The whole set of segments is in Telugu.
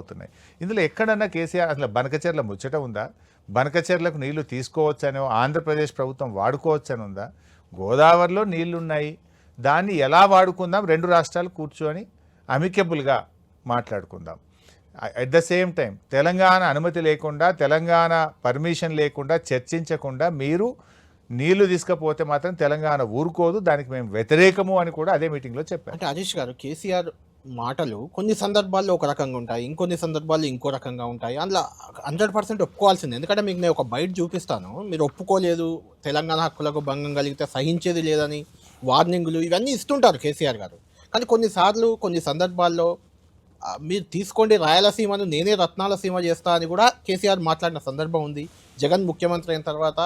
అవుతున్నాయి. ఇందులో ఎక్కడన్నా కేసీఆర్ అసలు బనకచెర్ల ముచ్చట ఉందా? బనకచెర్లకు నీళ్ళు తీసుకోవచ్చనో ఆంధ్రప్రదేశ్ ప్రభుత్వం వాడుకోవచ్చని ఉందా? గోదావరిలో నీళ్ళున్నాయి. దాన్ని ఎలా వాడుకుందాం? రెండు రాష్ట్రాలు కూర్చొని అమికబుల్గా మాట్లాడుకుందాం. At the same time Telangana అనుమతి లేకుండా తెలంగాణ పర్మిషన్ లేకుండా చర్చించకుండా మీరు నీళ్ళు తీసుకపోతే మాత్రం తెలంగాణ ఊరుకోదు. దానికి మేము వ్యతిరేకము అని కూడా అదే మీటింగ్లో చెప్పారు. అంటే అజీష్ గారు కేసీఆర్ మాటలు కొన్ని సందర్భాల్లో ఒక రకంగా ఉంటాయి ఇంకొన్ని సందర్భాల్లో ఇంకో రకంగా ఉంటాయి. అందులో హండ్రెడ్ పర్సెంట్ ఒప్పుకోవాల్సింది. ఎందుకంటే మీకు నేను ఒక బయట చూపిస్తాను. మీరు ఒప్పుకోలేదు తెలంగాణ హక్కులకు భంగం కలిగితే సహించేది లేదని వార్నింగులు ఇవన్నీ ఇస్తుంటారు కేసీఆర్ గారు. కానీ కొన్నిసార్లు కొన్ని సందర్భాల్లో మీరు తీసుకోండి రాయలసీమను నేనే రత్నాల సీమ చేస్తా అని కూడా కేసీఆర్ మాట్లాడిన సందర్భం ఉంది. జగన్ ముఖ్యమంత్రి అయిన తర్వాత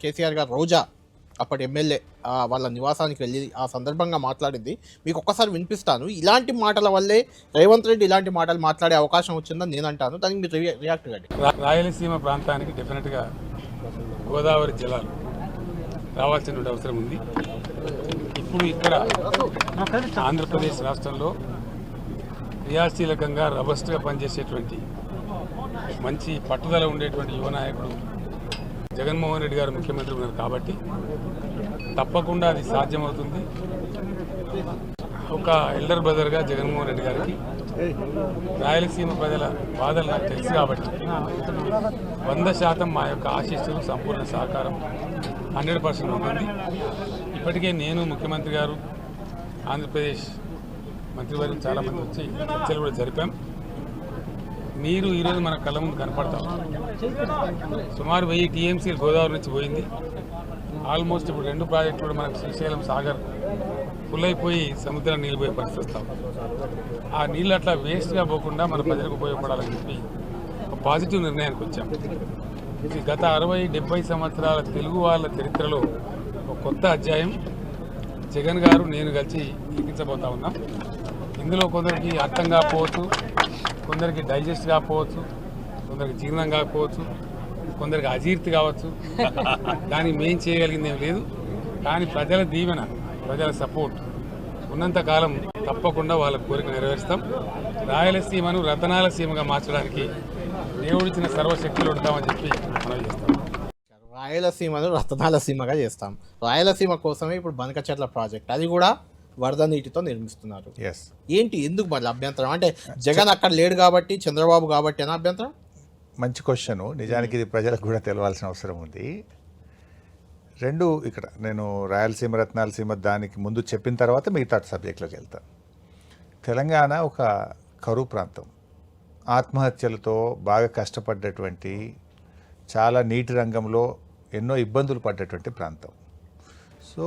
కేసీఆర్ గారు రోజా అప్పటి ఎమ్మెల్యే వాళ్ళ నివాసానికి వెళ్ళి ఆ సందర్భంగా మాట్లాడింది. మీకు ఒక్కసారి వినిపిస్తాను ఇలాంటి మాటల వల్లే రేవంత్ రెడ్డి ఇలాంటి మాటలు మాట్లాడే అవకాశం వచ్చిందని నేను అంటాను. దానికి మీరు రియాక్ట్ కండి. రాయలసీమ ప్రాంతానికి డెఫినెట్గా గోదావరి జిల్లాలు రావాల్సిన అవసరం ఉంది. ఇప్పుడు ఇక్కడ ఆంధ్రప్రదేశ్ రాష్ట్రంలో క్రియాశీలకంగా రబస్ట్గా పనిచేసేటువంటి మంచి పట్టుదల ఉండేటువంటి యువ నాయకుడు జగన్మోహన్ రెడ్డి గారు ముఖ్యమంత్రి ఉన్నారు కాబట్టి తప్పకుండా అది సాధ్యమవుతుంది. ఒక ఎల్డర్ బ్రదర్గా జగన్మోహన్ రెడ్డి గారికి రాయలసీమ ప్రజల బాధలు నాకు తెలుసు కాబట్టి వంద శాతం మా యొక్క ఆశీస్సులు సంపూర్ణ సహకారం హండ్రెడ్ పర్సెంట్ ఉంటుంది. ఇప్పటికే నేను ముఖ్యమంత్రి గారు ఆంధ్రప్రదేశ్ మంత్రివర్గం చాలామంది వచ్చి చర్చలు కూడా జరిపాం. నీరు ఈరోజు మన కళ్ళ ముందు కనపడతాం. సుమారు వెయ్యి టీఎంసీలు గోదావరి నుంచి పోయింది. ఆల్మోస్ట్ ఇప్పుడు రెండు ప్రాజెక్టులు కూడా మనకు శ్రీశైలం సాగర్ ఫుల్ అయిపోయి సముద్రం నీళ్ళు పోయే పరిస్థితి వస్తాం ఆ నీళ్ళు అట్లా వేస్ట్గా పోకుండా మన ప్రజలకు ఉపయోగపడాలని చెప్పి ఒక పాజిటివ్ నిర్ణయానికి వచ్చాం. ఇది గత అరవై డెబ్బై సంవత్సరాల తెలుగు వాళ్ళ చరిత్రలో ఒక కొత్త అధ్యాయం. జగన్ గారు నేను కలిసి లిఖించబోతా ఉన్నాం. ఇందులో కొందరికి అర్థం కాకపోవచ్చు కొందరికి డైజెస్ట్ కాకపోవచ్చు కొందరికి జీర్ణం కాకపోవచ్చు కొందరికి అజీర్తి కావచ్చు. దానికి మేం చేయగలిగింది ఏం లేదు. కానీ ప్రజల దీవెన ప్రజల సపోర్ట్ ఉన్నంతకాలం తప్పకుండా వాళ్ళ కోరిక నెరవేరుస్తాం. రాయలసీమను రతనాల సీమగా మార్చడానికి దేవుడిచ్చిన సర్వశక్తులు ఉంటామని చెప్పి మనం చేస్తాం. రాయలసీమను రతనాల సీమగా చేస్తాం. రాయలసీమ కోసమే ఇప్పుడు బనకచెట్ల ప్రాజెక్ట్. అది కూడా వరద నీటితో నిర్మిస్తున్నారు. ఎస్ ఏంటి? ఎందుకు మళ్ళీ అభ్యంతరం? అంటే జగన్ అక్కడ లేడు కాబట్టి చంద్రబాబు కాబట్టి అనా అభ్యంతరం? మంచి క్వశ్చన్ నిజానికి ఇది ప్రజలకు కూడా తెలవాల్సిన అవసరం ఉంది. రెండు ఇక్కడ నేను రాయలసీమ రత్నాలసీమ దానికి ముందు చెప్పిన తర్వాత మిగతా సబ్జెక్టులోకి వెళ్తాను తెలంగాణ ఒక కరువు ప్రాంతం. ఆత్మహత్యలతో బాగా కష్టపడ్డటువంటి చాలా నీటి రంగంలో ఎన్నో ఇబ్బందులు పడ్డటువంటి ప్రాంతం. సో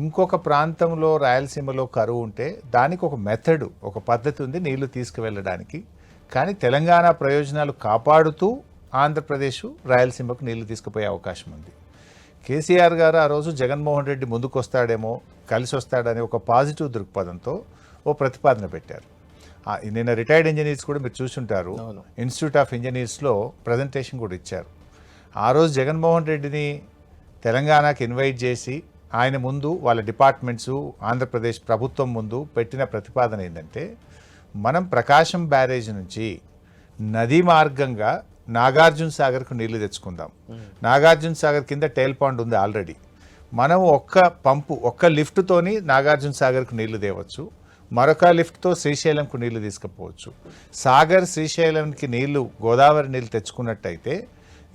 ఇంకొక ప్రాంతంలో రాయలసీమలో కరువు ఉంటే దానికి ఒక మెథడ్ ఒక పద్ధతి ఉంది నీళ్ళు తీసుకువెళ్ళడానికి. కానీ తెలంగాణ ప్రయోజనాలు కాపాడుతూ ఆంధ్రప్రదేశ్ రాయలసీమకు నీళ్ళు తీసుకుపోయే అవకాశం ఉంది. కేసీఆర్ గారు ఆ రోజు జగన్మోహన్ రెడ్డి ముందుకు వస్తాడేమో కలిసి వస్తాడనే ఒక పాజిటివ్ దృక్పథంతో ఓ ప్రతిపాదన పెట్టారు. నిన్న రిటైర్డ్ ఇంజనీర్స్ కూడా మీరు చూసుంటారు. ఇన్స్టిట్యూట్ ఆఫ్ ఇంజనీర్స్లో ప్రజెంటేషన్ కూడా ఇచ్చారు. ఆ రోజు జగన్మోహన్ రెడ్డిని తెలంగాణకి ఇన్వైట్ చేసి ఆయన ముందు వాళ్ళ డిపార్ట్మెంట్స్ ఆంధ్రప్రదేశ్ ప్రభుత్వం ముందు పెట్టిన ప్రతిపాదన ఏంటంటే మనం ప్రకాశం బ్యారేజ్ నుంచి నదీ మార్గంగా నాగార్జున సాగర్కు నీళ్ళు తెచ్చుకుందాం. నాగార్జున సాగర్ కింద టేల్ పాండ్ ఉంది ఆల్రెడీ. మనం ఒక్క పంపు ఒక్క లిఫ్ట్తోని నాగార్జున సాగర్కు నీళ్ళు తేవచ్చు. మరొక లిఫ్ట్తో శ్రీశైలంకు నీళ్ళు తీసుకుపోవచ్చు. సాగర్ శ్రీశైలంకి నీళ్ళు గోదావరి నీళ్ళు తెచ్చుకున్నట్టయితే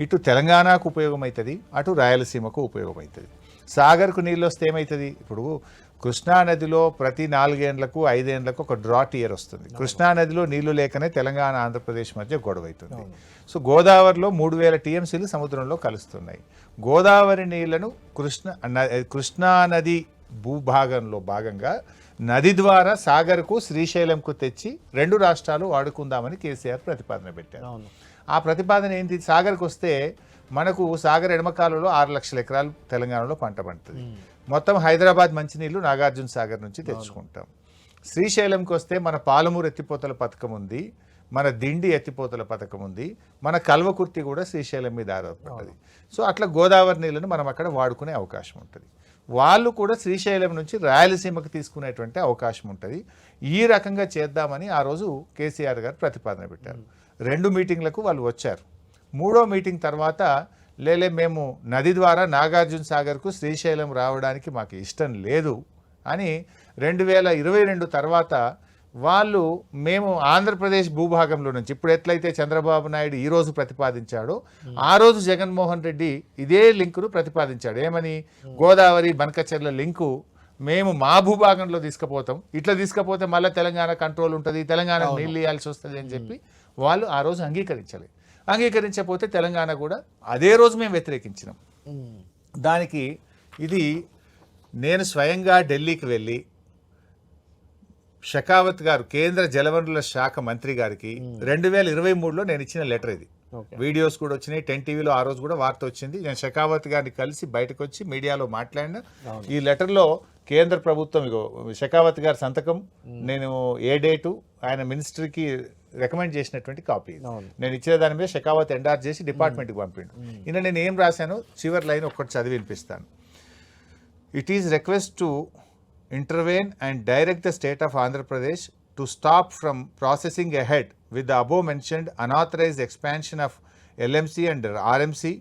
ఇటు తెలంగాణకు ఉపయోగం అవుతుంది అటు రాయలసీమకు ఉపయోగం అవుతుంది సాగర్కు నీళ్ళు వస్తే ఏమవుతుంది ఇప్పుడు కృష్ణా నదిలో ప్రతి నాలుగేండ్లకు ఐదేండ్లకు ఒక డ్రాట్ ఇయర్ వస్తుంది. కృష్ణా నదిలో నీళ్ళు లేకనే తెలంగాణ ఆంధ్రప్రదేశ్ మధ్య గొడవ అవుతుంది సో గోదావరిలో మూడు వేల టీఎంసీలు సముద్రంలో కలుస్తున్నాయి. గోదావరి నీళ్ళను కృష్ణ న- కృష్ణా నది భూభాగంలో భాగంగా నది ద్వారా సాగర్కు శ్రీశైలంకు తెచ్చి రెండు రాష్ట్రాలు వాడుకుందామని కేసీఆర్ ప్రతిపాదన పెట్టారు. ఆ ప్రతిపాదన ఏంటి? సాగర్కి వస్తే మనకు సాగర్ ఎడమకాలలో ఆరు లక్షల ఎకరాలు తెలంగాణలో పంట పండుతుంది. మొత్తం హైదరాబాద్ మంచినీళ్ళు నాగార్జున సాగర్ నుంచి తెచ్చుకుంటాం. శ్రీశైలంకి వస్తే మన పాలమూరు ఎత్తిపోతల పథకం ఉంది మన దిండి ఎత్తిపోతల పథకం ఉంది మన కల్వకుర్తి కూడా శ్రీశైలం మీద ఆధారపడ్డది. సో అట్లా గోదావరి నీళ్ళను మనం అక్కడ వాడుకునే అవకాశం ఉంటుంది. వాళ్ళు కూడా శ్రీశైలం నుంచి రాయలసీమకు తీసుకునేటువంటి అవకాశం ఉంటుంది. ఈ రకంగా చేద్దామని ఆ రోజు కేసీఆర్ గారు ప్రతిపాదన పెట్టారు. రెండు మీటింగ్లకు వాళ్ళు వచ్చారు. మూడో మీటింగ్ తర్వాత లేలే మేము నది ద్వారా నాగార్జున సాగర్కు శ్రీశైలం రావడానికి మాకు ఇష్టం లేదు అని రెండు వేల ఇరవై రెండు తర్వాత వాళ్ళు మేము ఆంధ్రప్రదేశ్ భూభాగంలో నుంచి ఇప్పుడు ఎట్లయితే చంద్రబాబు నాయుడు ఈ రోజు ప్రతిపాదించాడో ఆ రోజు జగన్మోహన్ రెడ్డి ఇదే లింకును ప్రతిపాదించాడు. ఏమని? గోదావరి బనకచెర్ల లింకు మేము మా భూభాగంలో తీసుకుపోతాం. ఇట్లా తీసుకుపోతే మళ్ళీ తెలంగాణ కంట్రోల్ ఉంటుంది తెలంగాణ నీళ్ళు ఇవ్వాల్సి వస్తుంది అని చెప్పి వాళ్ళు ఆ రోజు అంగీకరించలేదు. అంగీకరించకపోతే తెలంగాణ కూడా అదే రోజు మేము వ్యతిరేకించినాం. దానికి ఇది నేను స్వయంగా ఢిల్లీకి వెళ్ళి షకావత్ గారు కేంద్ర జలవనరుల శాఖ మంత్రి గారికి రెండు వేల ఇరవై మూడులో నేను ఇచ్చిన లెటర్ ఇది. వీడియోస్ కూడా వచ్చినాయి టెన్ టీవీలో ఆ రోజు కూడా వార్త వచ్చింది. నేను షెకావత్ గారిని కలిసి బయటకు వచ్చి మీడియాలో మాట్లాడిన. ఈ లెటర్లో కేంద్ర ప్రభుత్వం షెకావత్ గారి సంతకం నేను ఏ డేటు ఆయన మినిస్ట్రీకి రికమెండ్ చేసినటువంటి కాపీ నేను ఇచ్చిన దాని మీద షెకావత్ ఎండార్ చేసి డిపార్ట్మెంట్కి పంపిణు ఇన్న నేను ఏం రాశాను చివర్ లైన్ ఒక్కటి చదివి వినిపిస్తాను. It is request to intervene and direct the state of Andhra Pradesh to stop from processing a head with the above mentioned unauthorised expansion of LMC and RMC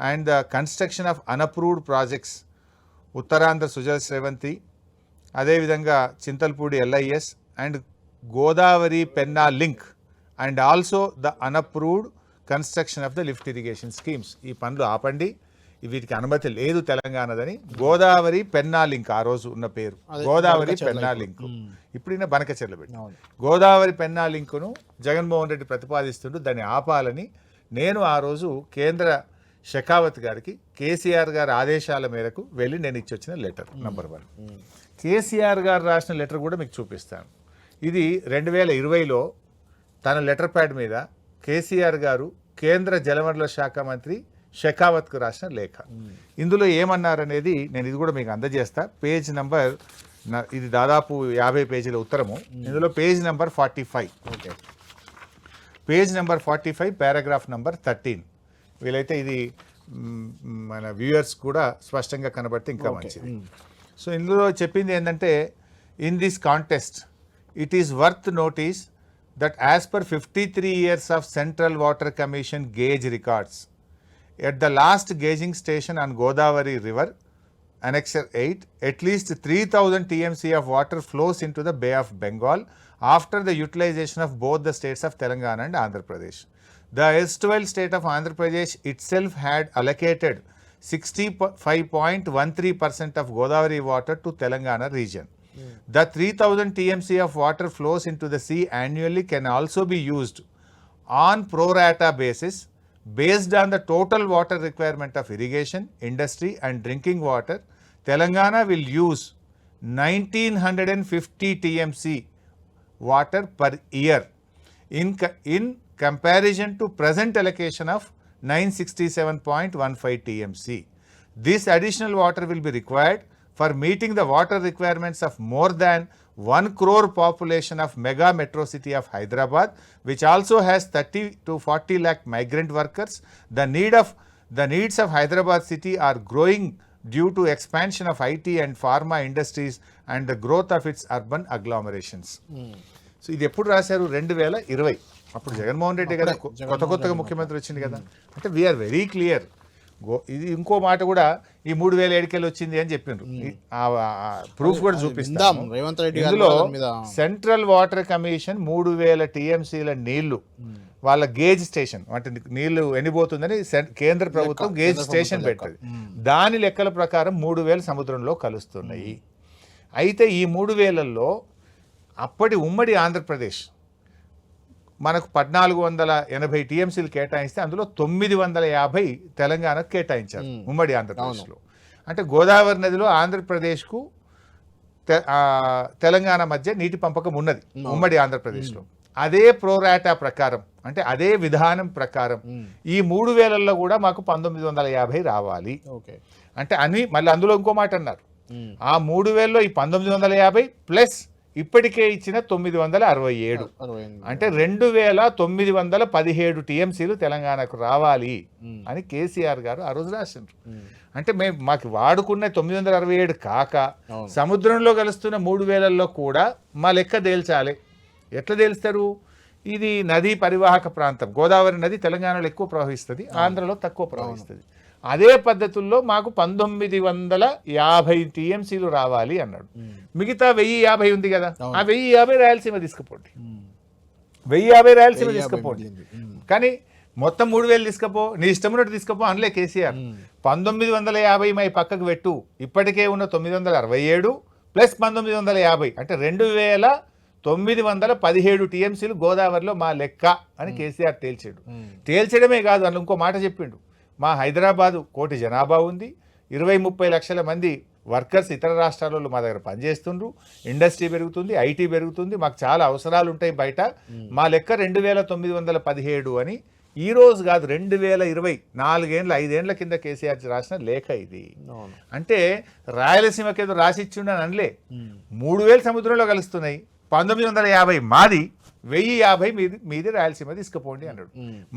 and the construction of unapproved projects Uttarandhra Sujala Sravanthi అదేవిధంగా Chintalapudi LIS and Godavari Penna link and also the unapproved construction of the lift irrigation schemes. ఈ పనులు ఆపండి. వీటికి అనుమతి లేదు తెలంగాణదని. గోదావరి పెన్నా లింక్ ఆ రోజు ఉన్న పేరు. గోదావరి పెన్నా లింక్. ఇప్పుడు ఈయన బనకచెర్ల పెట్టి. గోదావరి పెన్నా లింకును జగన్మోహన్ రెడ్డి ప్రతిపాదిస్తుంటూ దాన్ని ఆపాలని నేను ఆ రోజు కేంద్ర షెకావత్ గారికి కేసీఆర్ గారి ఆదేశాల మేరకు వెళ్ళి నేను ఇచ్చి వచ్చిన లెటర్ నంబర్ వన్. కేసీఆర్ గారు రాసిన లెటర్ కూడా మీకు చూపిస్తాను. ఇది రెండు వేల ఇరవైలో తన లెటర్ ప్యాడ్ మీద కేసీఆర్ గారు కేంద్ర జలవనరుల శాఖ మంత్రి షెకావత్కు రాసిన లేఖ. ఇందులో ఏమన్నారనేది నేను ఇది కూడా మీకు అందజేస్తా. పేజ్ నంబర్ ఇది దాదాపు యాభై పేజీల ఉత్తరము. ఇందులో page number forty five. Okay. Page number forty five paragraph number thirteen. వీలైతే ఇది మన వ్యూయర్స్ కూడా స్పష్టంగా కనబడితే ఇంకా మంచిది. సో ఇందులో చెప్పింది ఏంటంటే in this context it is worth notice that as per 53 years of Central Water Commission gauge records, at the last gauging station on Godavari River, Annexure 8, at least 3000 TMC of water flows into the Bay of Bengal after the utilization of both the states of Telangana and Andhra Pradesh. The erstwhile state of Andhra Pradesh itself had allocated 65.13% of Godavari water to Telangana region. The 3000 TMC of water flows into the sea annually can also be used on pro rata basis based on the total water requirement of irrigation, industry and drinking water. Telangana will use 1950 TMC water per year in, in comparison to present allocation of 967.15 TMC. This additional water will be required for meeting the water requirements of more than 1 crore population of mega metro city of Hyderabad, which also has 30 to 40 lakh migrant workers. The need of the needs of Hyderabad city are growing due to expansion of IT and pharma industries and the growth of its urban agglomerations. So ఇది ఎప్పుడు రాశారు రెండు వేల ఇరవై అప్పుడు జగన్మోహన్ రెడ్డి కదా కొత్త కొత్తగా ముఖ్యమంత్రి వచ్చింది కదా అంటే వీఆర్ వెరీ క్లియర్ గో ఇది ఇంకో మాట కూడా ఈ మూడు వేల ఏడుకెళ్ళి వచ్చింది అని చెప్పిండ్రు ప్రూఫ్ కూడా చూపిస్తాం. రేవంత్ రెడ్డి ఇందులో సెంట్రల్ వాటర్ కమిషన్ మూడు వేల టీఎంసీల నీళ్ళు వాళ్ళ గేజ్ స్టేషన్ అంటే నీళ్ళు ఎండిపోతుందని కేంద్ర ప్రభుత్వం గేజ్ స్టేషన్ పెట్టదు దాని లెక్కల ప్రకారం మూడు వేలు సముద్రంలో కలుస్తున్నాయి. అయితే ఈ మూడు వేలల్లో అప్పటి ఉమ్మడి ఆంధ్రప్రదేశ్ మనకు పద్నాలుగు వందల ఎనభై టీఎంసీలు కేటాయిస్తే అందులో తొమ్మిది వందల యాభై తెలంగాణకు కేటాయించారు ఉమ్మడి ఆంధ్రప్రదేశ్లో. అంటే గోదావరి నదిలో ఆంధ్రప్రదేశ్కు తెలంగాణ మధ్య నీటి పంపకం ఉన్నది ఉమ్మడి ఆంధ్రప్రదేశ్లో. అదే ప్రోరాటా ప్రకారం అంటే అదే విధానం ప్రకారం ఈ మూడు వేలల్లో కూడా మాకు పంతొమ్మిది వందల యాభై రావాలి. ఓకే. అంటే అని మళ్ళీ అందులో ఇంకో మాట అన్నారు. ఆ మూడు వేలలో ఈ పంతొమ్మిది వందల యాభై ప్లస్ ఇప్పటికే ఇచ్చిన తొమ్మిది వందల అరవై ఏడు. అంటే రెండు వేల తొమ్మిది వందల పదిహేడు టీఎంసీలు తెలంగాణకు రావాలి. అని కేసీఆర్ గారు ఆ రోజు రాసిండ్రు మ్మ్. అంటే మేము మాకు వాడుకున్న తొమ్మిది వందల అరవై ఏడు కాక. సముద్రంలో కలుస్తున్న మూడు వేలల్లో కూడా మా లెక్క తేల్చాలి ఎట్లా తేల్స్తారు ఇది నదీ పరివాహక ప్రాంతం గోదావరి నది తెలంగాణలో ఎక్కువ ప్రవహిస్తుంది ఆంధ్రలో తక్కువ ప్రవహిస్తుంది అదే పద్ధతుల్లో మాకు పంతొమ్మిది వందల యాభై టీఎంసీలు రావాలి అన్నాడు. మిగతా వెయ్యి యాభై ఉంది కదా. ఆ వెయ్యి యాభై రాయలసీమ తీసుకుపోండి. వెయ్యి యాభై రాయలసీమ తీసుకుపోండి. కానీ మొత్తం మూడు వేలు తీసుకపో నీ ఇష్టం ఉన్నట్టు తీసుకపో అనలే కేసీఆర్ మ్మ్. పంతొమ్మిది వందల యాభై మై పక్కకు పెట్టు ఇప్పటికే ఉన్న తొమ్మిది వందల అరవై ఏడు ప్లస్ పంతొమ్మిది వందల యాభై అంటే రెండు వేల తొమ్మిది వందల పదిహేడు టీఎంసీలు గోదావరిలో మా లెక్క అని కేసీఆర్ తేల్చాడు. తేల్చడమే కాదు అందులో ఇంకో మాట చెప్పిండు మా హైదరాబాదు కోటి జనాభా ఉంది. ఇరవై ముప్పై లక్షల మంది వర్కర్స్ ఇతర రాష్ట్రాలలో మా దగ్గర పనిచేస్తుండ్రు. ఇండస్ట్రీ పెరుగుతుంది ఐటీ పెరుగుతుంది. మాకు చాలా అవసరాలు ఉంటాయి బయట. మా లెక్క రెండు వేల తొమ్మిది వందల పదిహేడు అని ఈ రోజు కాదు రెండు వేల ఇరవై నాలుగేండ్ల ఐదేండ్ల కింద కేసీఆర్ రాసిన లేఖ ఇది. అంటే రాయలసీమకి ఏదో రాసిచ్చిండని అనలే. మూడు వేలు సముద్రంలో కలుస్తున్నాయి. పంతొమ్మిది వందల యాభై మాది వెయ్యి యాభై మీది మీది రాయలసీమ తీసుకుపోండి అన్నాడు.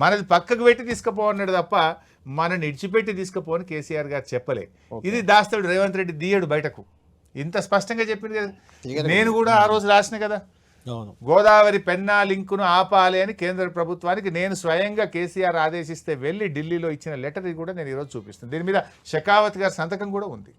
మనది పక్కకు పెట్టి తీసుకుపో అన్నాడు తప్ప మనని ఇడిచిపెట్టి తీసుకుపోని కేసీఆర్ గారు చెప్పలే. ఇది దాస్తాడు రేవంత్ రెడ్డి దీయడు బయటకు. ఇంత స్పష్టంగా చెప్పింది కదా. నేను కూడా ఆ రోజు రాసిన కదా. గోదావరి పెన్నా లింకును ఆపాలి అని కేంద్ర ప్రభుత్వానికి నేను స్వయంగా కేసీఆర్ ఆదేశిస్తే వెళ్ళి ఢిల్లీలో ఇచ్చిన లెటర్ కూడా నేను ఈరోజు చూపిస్తాను. దీని మీద షెకావత్ గారి సంతకం కూడా ఉంది.